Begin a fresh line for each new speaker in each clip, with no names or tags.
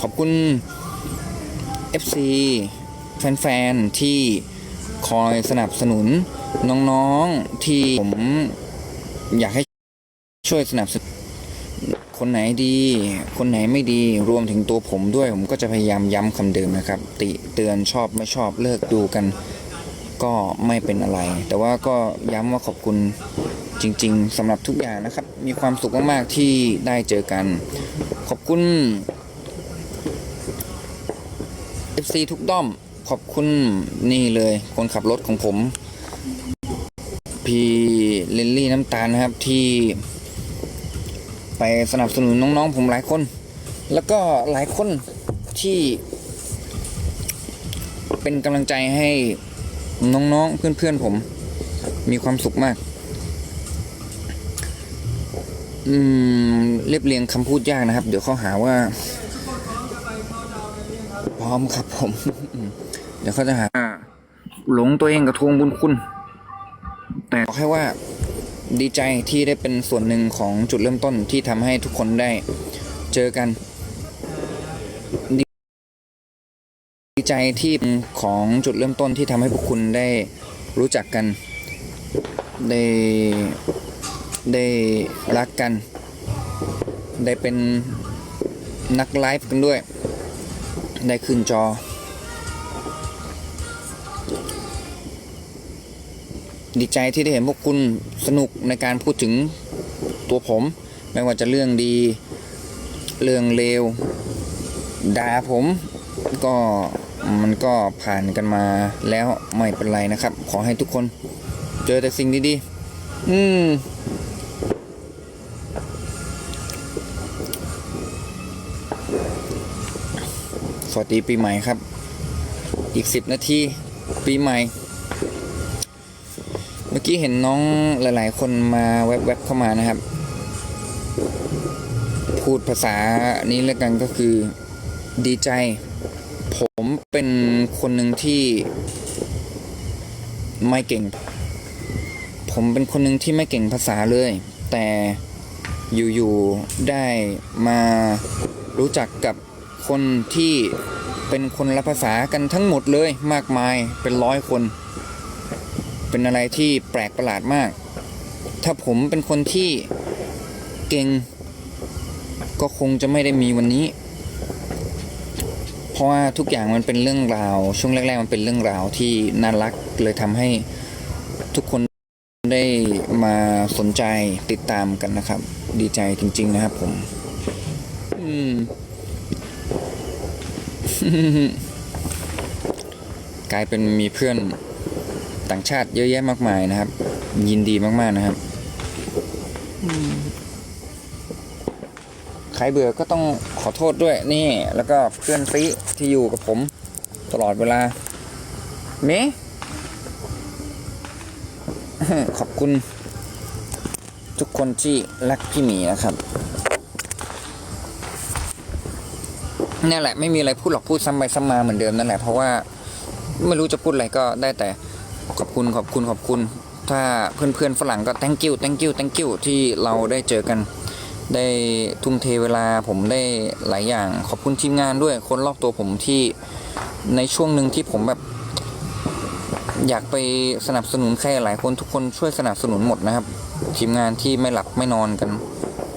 ขอบคุณ FC แฟนๆ ที่คอยสนับสนุนน้องๆ ที่ผมอยากให้ช่วยสนับสนุน คนไหนดี คนไหนไม่ดี รวมถึงตัวผมด้วย ผมก็จะพยายามย้ำคำเดิมนะครับ ติเตือนชอบไม่ชอบเลิกดูกัน ก็ไม่เป็นอะไร แต่ว่าก็ย้ำว่าขอบคุณ จริง ๆสำหรับทุกอย่างนะครับ มีความสุขมากๆที่ได้เจอกัน ขอบคุณ FC ทุกด้อม ขอบคุณนี่เลย คนขับรถของผม พี่เลนลี่น้ำตาลนะครับที่ไปสนับสนุนน้องๆ ผมหลายคน แล้วก็หลายคนที่ เป็นกำลังใจให้น้องๆเพื่อนๆผม มีความสุขมาก อืมเรียบเรียงคำพูดยากนะครับ เดี๋ยวเขาหาว่า พร้อมครับผม เดี๋ยวเขาจะหาหลงตัวเองกับทวงบุญคุณ แต่ขอแค่ว่าดีใจที่ได้เป็นส่วนหนึ่งของจุดเริ่มต้นที่ทำให้ทุกคนได้เจอกัน ดีดีใจที่ของจุดเริ่มต้นที่ทำให้พวกคุณได้รู้จักกัน ได้ ได้รักกัน ได้เป็นนักไลฟ์กันด้วย ได้ขึ้นจอ ดีใจที่ได้เห็นพวกคุณสนุกในการพูดถึงตัวผม ไม่ว่าจะเรื่องดี เรื่องเลวด่าผมก็มันก็ผ่านกันมาแล้วไม่เป็นไรนะครับ ขอให้ทุกคนเจอแต่สิ่งดีๆ อืม สวัสดีปีใหม่ครับ อีกสิบนาทีปีใหม่ เมื่อกี้เห็นน้องหลาย ๆ คนมาแวบๆเข้ามานะครับ พูดภาษานี้แล้วกันก็คือดีใจ ผมเป็นคนหนึ่งที่ไม่เก่ง ผมเป็นคนหนึ่งที่ไม่เก่งภาษาเลย แต่อยู่ ๆ ได้มารู้จักกับ คนที่เป็นคนละภาษากันทั้งหมดเลยมากมายเป็นร้อยคน เป็นอะไรที่แปลกประหลาดมาก ถ้าผมเป็นคนที่เก่ง ก็คงจะไม่ได้มีวันนี้ เพราะว่าทุกอย่างมันเป็นเรื่องราว ช่วงแรก ๆ มันเป็นเรื่องราวที่น่ารักเลยทำให้ทุกคนได้มาสนใจติดตามกันนะครับ ดีใจจริง ๆ นะครับผม อืม กลายเป็นมีเพื่อนต่างชาติเยอะแยะมากมายนะครับ ยินดีมากๆนะครับใครเบื่อก็ต้องขอโทษด้วยนี่ แล้วก็เพื่อนซีที่อยู่กับผม ตลอดเวลาเมขอบคุณ ทุกคนที่รักพี่หมีนะครับ นี่แหละไม่มีอะไรพูดหรอกพูดซ้ำไปซ้ำมาเหมือนเดิมนั่นแหละเพราะว่าไม่รู้จะพูดอะไรก็ได้แต่ขอบคุณขอบคุณขอบคุณ ถ้าเพื่อนเพื่อนๆฝรั่งก็ thank you thank you thank you ที่เราได้เจอกันได้ทุ่มเทเวลาผมได้หลายอย่าง ขอบคุณทีมงานด้วยคนรอบตัวผมที่ในช่วงหนึ่งที่ผมแบบ อยากไปสนับสนุนใครหลายคนทุกคนช่วยสนับสนุนหมดนะครับ ทีมงานที่ไม่หลับไม่นอนกัน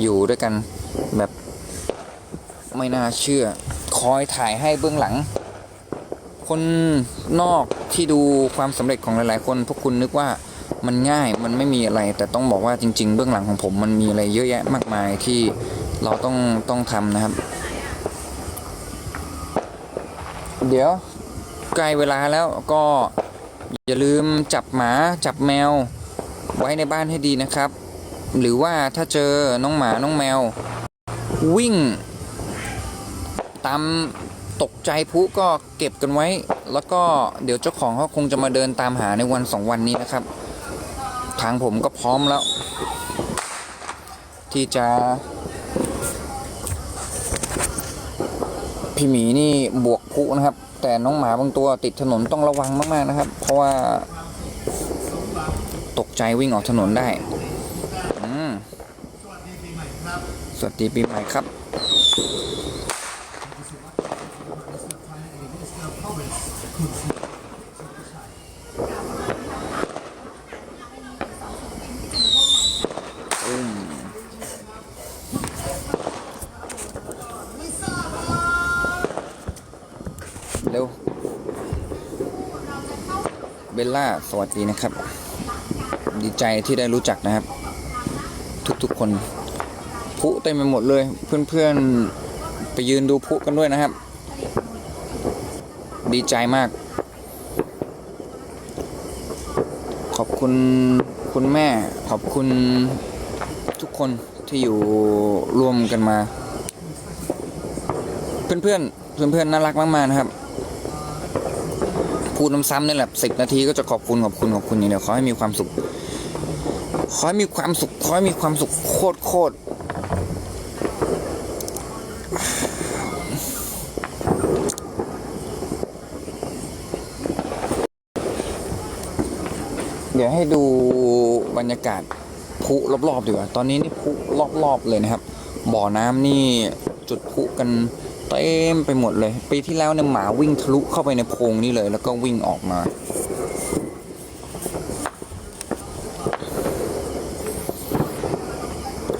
อยู่ด้วยกันแบบ ไม่น่าเชื่อ คอยถ่ายให้เบื้องหลัง คนนอกที่ดูความสำเร็จของหลายๆ คน พวกคุณนึกว่ามันง่ายมันไม่มีอะไร แต่ต้องบอกว่าจริง ๆ เบื้องหลังของผมมันมีอะไรเยอะแยะมากมายที่เราต้องต้องทำนะครับ เดี๋ยวใกล้เวลาแล้วก็อย่าลืมจับหมาจับแมว ไว้ในบ้านให้ดีนะครับ หรือว่าถ้าเจอน้องหมาน้องแมว วิ่ง ตามตกใจผู้ก็เก็บกันไว้ แล้วก็เดี๋ยวเจ้าของเขาคงจะมาเดินตามหาในวันสองวันนี้นะครับ ทางผมก็พร้อมแล้ว ที่จะ พี่หมีนี่บวกผู้นะครับ แต่น้องหมาบางตัวติดถนนต้องระวังมากๆนะครับ เพราะว่า ตกใจวิ่งออกถนนได้อืมสวัสดีปีใหม่ครับ อืม เร็ว เบลล่า สวัสดีนะครับ ดีใจที่ได้รู้จักนะครับ ทุกๆคนพุเต็มไปหมดเลย เพื่อนๆ ไปยืนดูพุกันด้วยนะครับ ดีใจมาก ขอบคุณคุณแม่ ขอบคุณทุกคนที่อยู่ร่วมกันมา เพื่อนๆเพื่อนๆน่ารักมากๆนะครับ พูดซ้ำๆนี่แหละสิบนาทีก็จะขอบคุณขอบคุณขอบคุณอย่างเดียวขอให้มีความสุขขอให้มีความสุขขอให้มีความสุขโคตรโคตรเดี๋ยว ให้ดูบรรยากาศพุรอบๆดีกว่า ตอนนี้นี่พุรอบๆเลยนะครับ บ่อน้ำนี่จุดพุกันเต็มไปหมดเลย ปีที่แล้วเนี่ยหมาวิ่งทะลุเข้าไปในโพรงนี่เลย แล้วก็วิ่งออกมา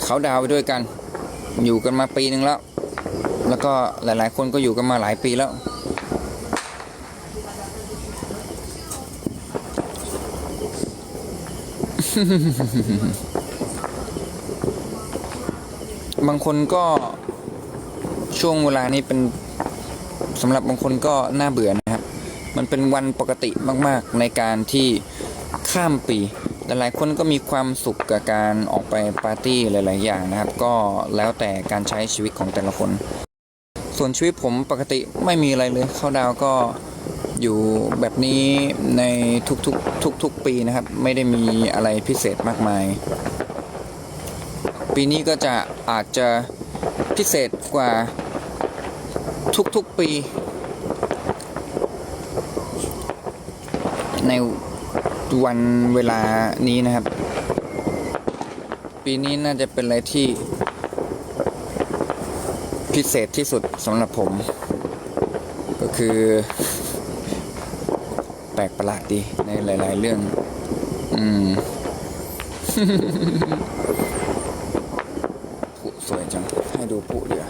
เขาดาวไปด้วยกัน อยู่กันมาปีหนึ่งแล้ว แล้วก็หลายๆ คนก็อยู่กันมาหลายปีแล้ว บางคนก็ช่วงเวลานี้เป็นสำหรับบางคนก็น่าเบื่อนะครับ มันเป็นวันปกติมากๆในการที่ข้ามปีหลายๆคนก็มีความสุขกับการออกไปปาร์ตี้หลาย ๆ อย่างนะครับ ก็แล้วแต่การใช้ชีวิตของแต่ละคน ส่วนชีวิตผมปกติไม่มีอะไรเลยเข้าดาวก็ อยู่แบบนี้ในทุกๆทุกๆปีนะครับ ไม่ได้มีอะไรพิเศษมากมาย ปีนี้ก็จะอาจจะพิเศษกว่าทุกๆปี ในวันเวลานี้นะครับ ปีนี้น่าจะเป็นอะไรที่พิเศษที่สุดสำหรับผม ก็คือ ปลกประหลาดดีในหลาย ๆ เรื่อง อืมผู้สวยจัง ให้ดูผู้เดียว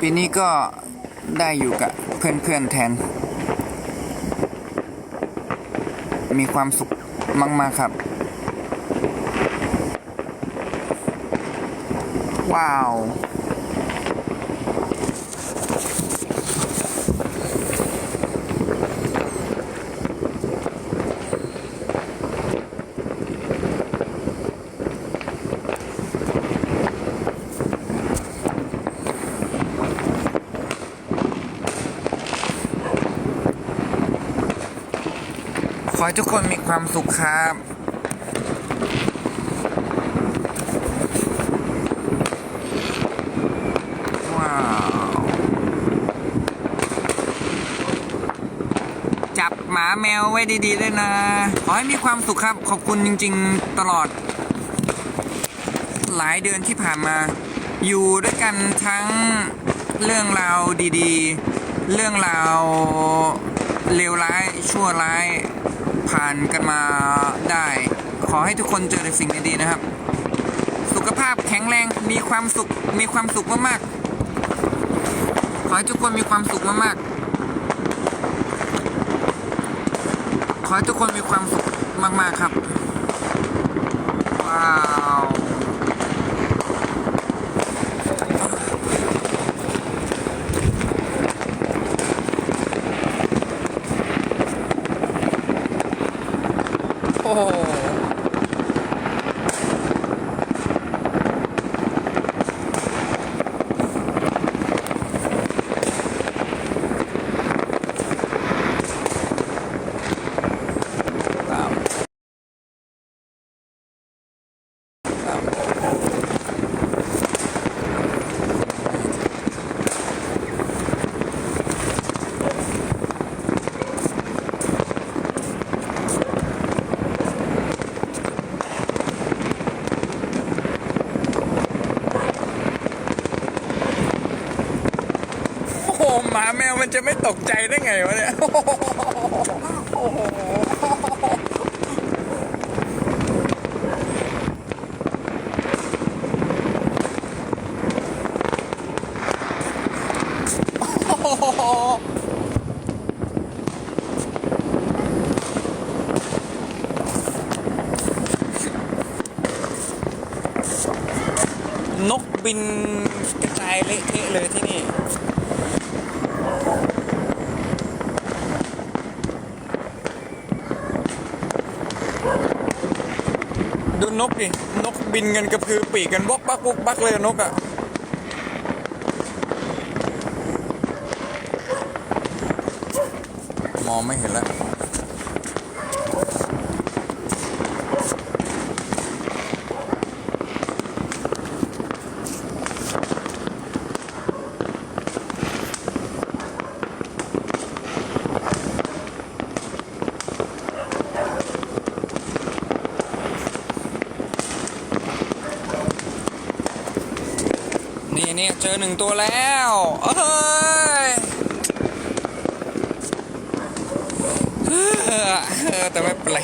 ปีนี้ก็ได้อยู่กับเพื่อน ๆ แทน มีความสุข มังมาครับ ว้าว ขอให้ทุกคนมีความสุขครับว้าวจับหมาแมวไว้ดีๆด้วยนะ ขอให้มีความสุขครับ ขอบคุณจริง ๆ ตลอด หลายเดือนที่ผ่านมา อยู่ด้วยกันทั้งเรื่องราวดีๆ เรื่องราวเลวร้ายชั่วร้าย ผ่านกันมาได้ ขอให้ทุกคนเจอแต่สิ่งดีๆนะครับ สุขภาพแข็งแรงมีความสุขมีความสุขมากๆ ขอให้ทุกคนมีความสุขมากๆ ขอให้ทุกคนมีความสุขมากๆครับว้าวโอ้โห ห มันจะไม่ตกใจได้ไงวะเนี่ยนกบินกระจายเละเทะเลยที่นี่ นกดินกบินกันกระพือปีกกันบกบักบกบักเลยนกอะ่ะมองไม่เห็นแล้ว นี่นี่ เจอหนึ่งตัวแล้วเอ้ยเออแต่ไม่เป็นไร